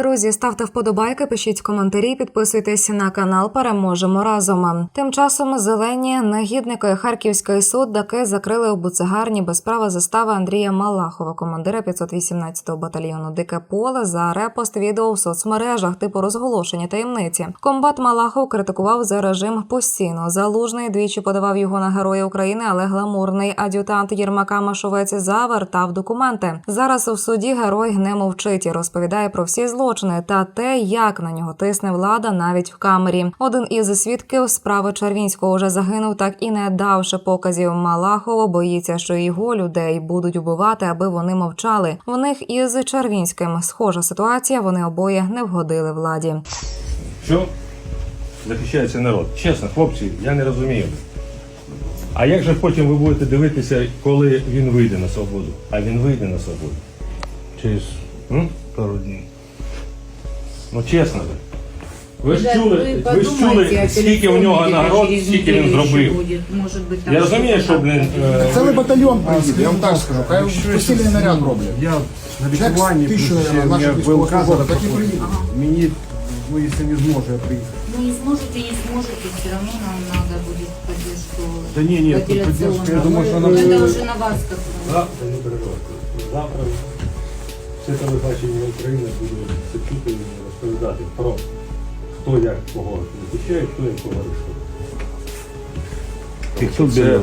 Друзі, ставте вподобайки, пишіть коментарі, підписуйтесь на канал. Переможемо разом. Тим часом зелені негідники Харківський суд таки закрили у буцегарні без права застави Андрія Малахова, командира 518-го батальйону Дике поле за репост відео в соцмережах типу розголошення таємниці. Комбат Малахов критикував за режим постійно. Залужний двічі подавав його на героя України, але гламурний ад'ютант Єрмака Машовець завертав документи. Зараз у суді герой не мовчить і розповідає про всі злочини та те, як на нього тисне влада навіть в камері. Один із свідків справи Червінського вже загинув, так і не давши показів Малахову. Боїться, що його людей будуть убивати, аби вони мовчали. В них із Червінським схожа ситуація. Вони обоє не вгодили владі. Що захищається народ? Чесно, хлопці, я не розумію. А як же потім ви будете дивитися, коли він вийде на свободу? А він вийде на свободу. Через М? пару дней. Ну чесно ви. Ви ж Да, чули, вы ви ж подумайте, чули, а скільки у телефон нього где-то нагород, через скільки він неделю еще зробив. будет. Может быть, там Я розумію, що, блін, е, Цілий батальйон приїде, я вам так скажу. Хай посильний наряд роблять. Я на Чек лікуванні, тисячу плюс ще наших мене ВЛК військовослужбовців, зараз так і проходить. приїдуть. Мені, ну, якщо не зможу, я приїду. Ну не сможете, не сможете, все равно нам надо будет поддержку. Да не, не, апелляционную. поддержка, я думаю, что она Это будет- уже на вас как завтра не переживайте. Завтра все телебачення України буде це чути і розповідати про хто як кого захищає, хто як кого. 500 Це-.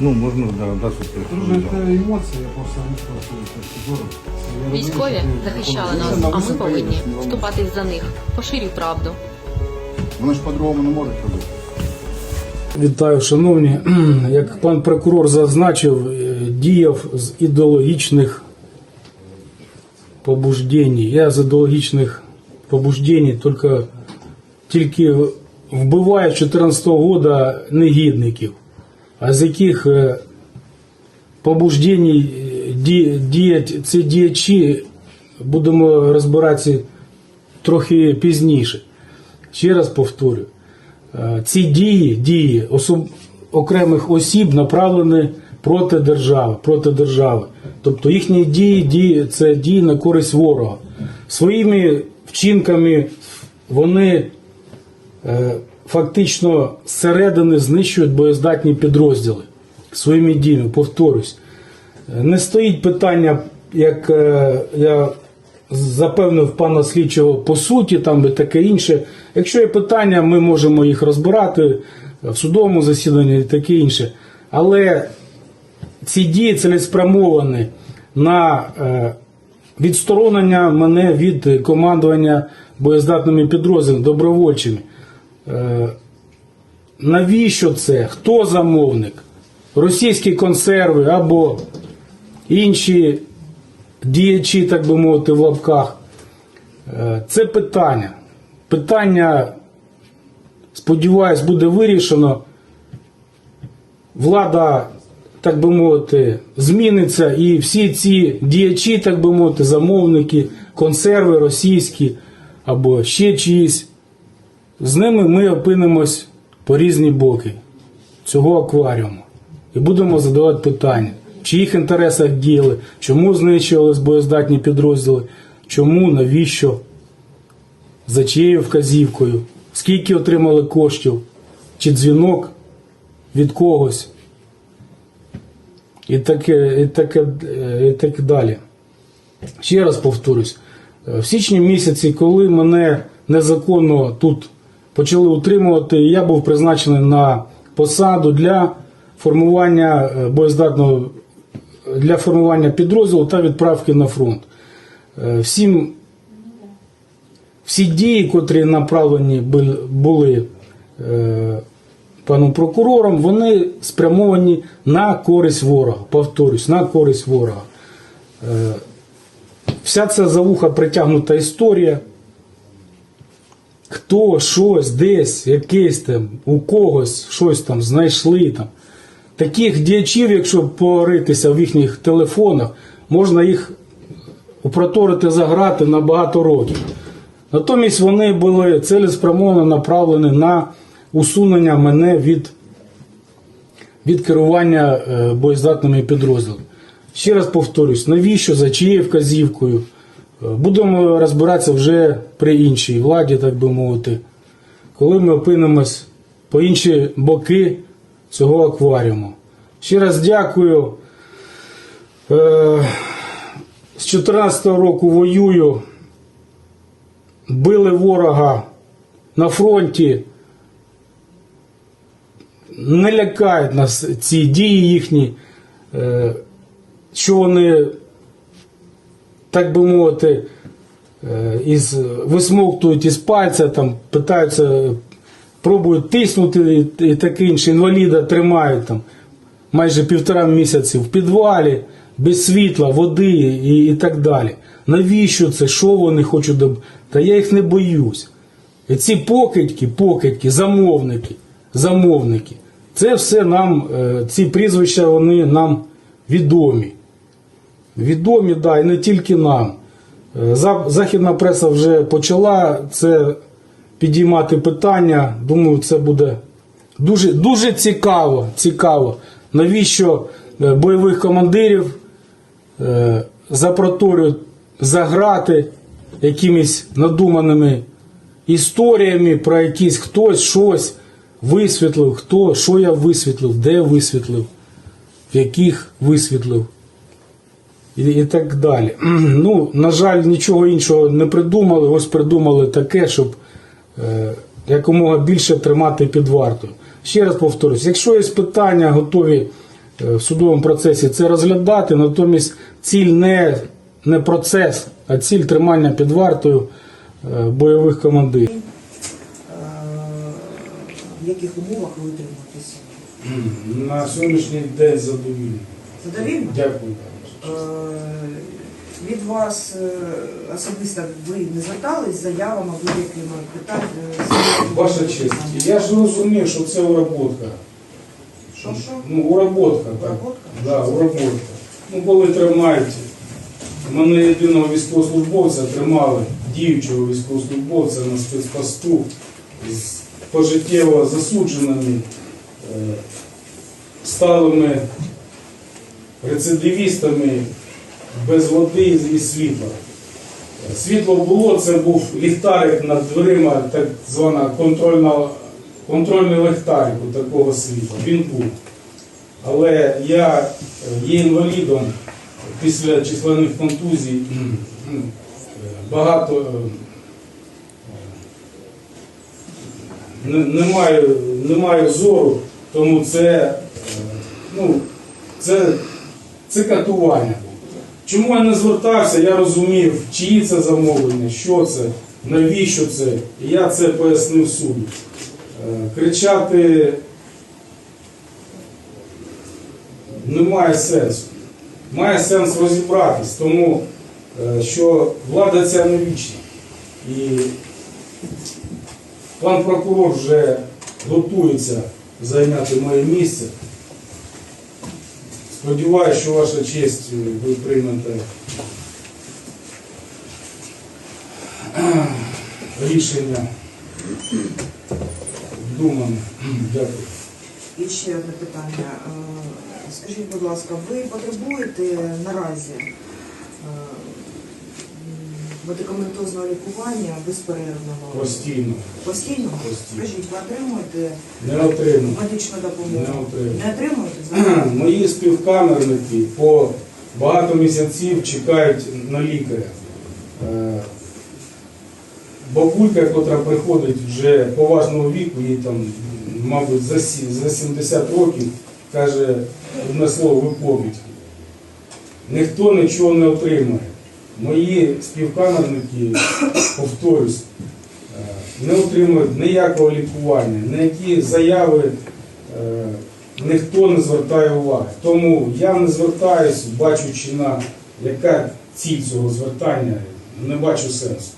Ну, можно, да, да, Друже, це емоції, я просто не спрашиваю. Військові захищали нас, а ми повинні вступати за них. Поширюй правду. Вони ж по-другому не можуть робити. Вітаю, шановні. Як пан прокурор зазначив, е, діяв з ідеологічних побуждень. Я з ідеологічних побуждень тільки, тільки вбиваю з 2014 року негідників, а з яких е, побуждень е, ді- діять ці діячі, будемо розбиратися трохи пізніше. Ще раз повторю. Е, ці дії, дії особ... окремих осіб направлені проти держави, проти держави. Тобто їхні дії, дії це дії на користь ворога. Своїми вчинками вони е, фактично зсередини знищують боєздатні підрозділи своїми діями, повторюсь. Е, Не стоїть питання, як е, я запевнив пана слідчого по суті, там і таке інше. Якщо є питання, ми можемо їх розбирати в судовому засіданні і таке інше. Але ці дії цілеспрямовані на е, відсторонення мене від командування боєздатними підрозділами добровольчими. Е, навіщо це? Хто замовник? Російські консерви або інші діячі, так би мовити, в лапках. Е, Це питання. Питання, сподіваюсь, буде вирішено. Влада, так би мовити, зміниться, і всі ці діячі, так би мовити, замовники, консерви російські або ще чиїсь, з ними ми опинимось по різні боки цього акваріуму. І будемо задавати питання, в чиїх інтересах діяли, чому знищувались боєздатні підрозділи, чому, навіщо, за чиєю вказівкою, скільки отримали коштів, чи дзвінок від когось. І таке, і таке, і так далі. Ще раз повторюсь, в січні місяці, коли мене незаконно тут почали утримувати, я був призначений на посаду для формування е, боєздатного для формування підрозділу та відправки на фронт. Е, Всім всі дії, котрі направлені були е, паном прокурором, вони спрямовані на користь ворога. Повторюсь, на користь ворога. Е, Вся ця за вуха притягнута історія. Хто щось десь, якесь там, у когось щось там знайшли там. Таких діячів, якщо поритися в їхніх телефонах, можна їх упроторити заграти на багато років. Натомість вони були цілеспрямовано направлені на усунення мене від, від керування е, боєздатними підрозділами. Ще раз повторюсь, навіщо, за чиєю вказівкою? Е, Будемо розбиратися вже при іншій владі, так би мовити, коли ми опинимось по інші боки цього акваріуму. Ще раз дякую. Е, З 2014 року воюю, били ворога на фронті. Не лякають нас ці дії їхні, е, що вони, так би мовити, е, із, висмоктують із пальця, там, питаються, пробують тиснути і, таке інше. Інваліда тримають там майже півтора місяці в підвалі, без світла, води і, і так далі. Навіщо це? Що вони хочуть доб... Та я їх не боюсь. І ці покидьки, покидьки, замовники, замовники, це все нам, е, ці прізвища вони нам відомі. Відомі, да, і не тільки нам. Е, Західна преса вже почала це підіймати питання. Думаю, це буде дуже, дуже цікаво. цікаво. Навіщо е, бойових командирів е, запроторюють заграти якимись надуманими історіями про якісь хтось щось висвітлив, хто, що я висвітлив, де висвітлив, в яких висвітлив і, і так далі. Ну, на жаль, нічого іншого не придумали. Ось придумали таке, щоб е, якомога більше тримати під вартою. Ще раз повторюсь, якщо є питання, готові е, в судовому процесі це розглядати, натомість ціль не, не процес, а ціль тримання під вартою е, бойових командирів. в яких умовах ви утримуєтеся? На сьогоднішній день задовільно. Задовільно? Дякую. Е, Від вас е, особисто ви не звертались з заявами будь-якими питаннями? Ваша честь, я ж розумію, що це уработка. Що, що? Ну, уработка, так. Уработка? Да, уработка. Ну, коли тримають, мене єдиного військовослужбовця тримали, діючого військовослужбовця на спецпосту з пожиттєво засудженими, е, сталими рецидивістами без води і світла. Світло було, це був ліхтарик над дверима, так звана контрольний ліхтарик у такого світла. Він був. Але я є інвалідом після численних контузій. Багато е, не, не, маю, не маю зору, тому це, е, ну, це, це катування. Чому я не звертався, я розумів, чиї це замовлення, що це, навіщо це. І я це пояснив суду. Е, Кричати немає сенсу. Має сенс розібратись, тому е, що влада ця не вічна. І пан прокурор вже готується зайняти моє місце. Сподіваюся, що ваша честь е, ви приймете е, рішення вдумане. Дякую. І ще одне питання. Скажіть, будь ласка, ви потребуєте наразі е, медикаментозного лікування безперервного? Постійно. Постійно? Постійно. Скажіть, ви отримуєте Не отримав. медичну допомогу? Не отримую. Не отримуєте? зараз? Мої співкамерники по багато місяців чекають на лікаря. Е, Бабулька, яка приходить вже поважного віку, їй там, мабуть, за 70 років, каже одне слово виповідь. Ніхто нічого не отримає. Мої співкамерники, повторюсь, е, не отримують ніякого лікування, ніякі заяви е, ніхто не звертає уваги. Тому я не звертаюсь, бачучи на яка ціль цього звертання, не бачу сенсу.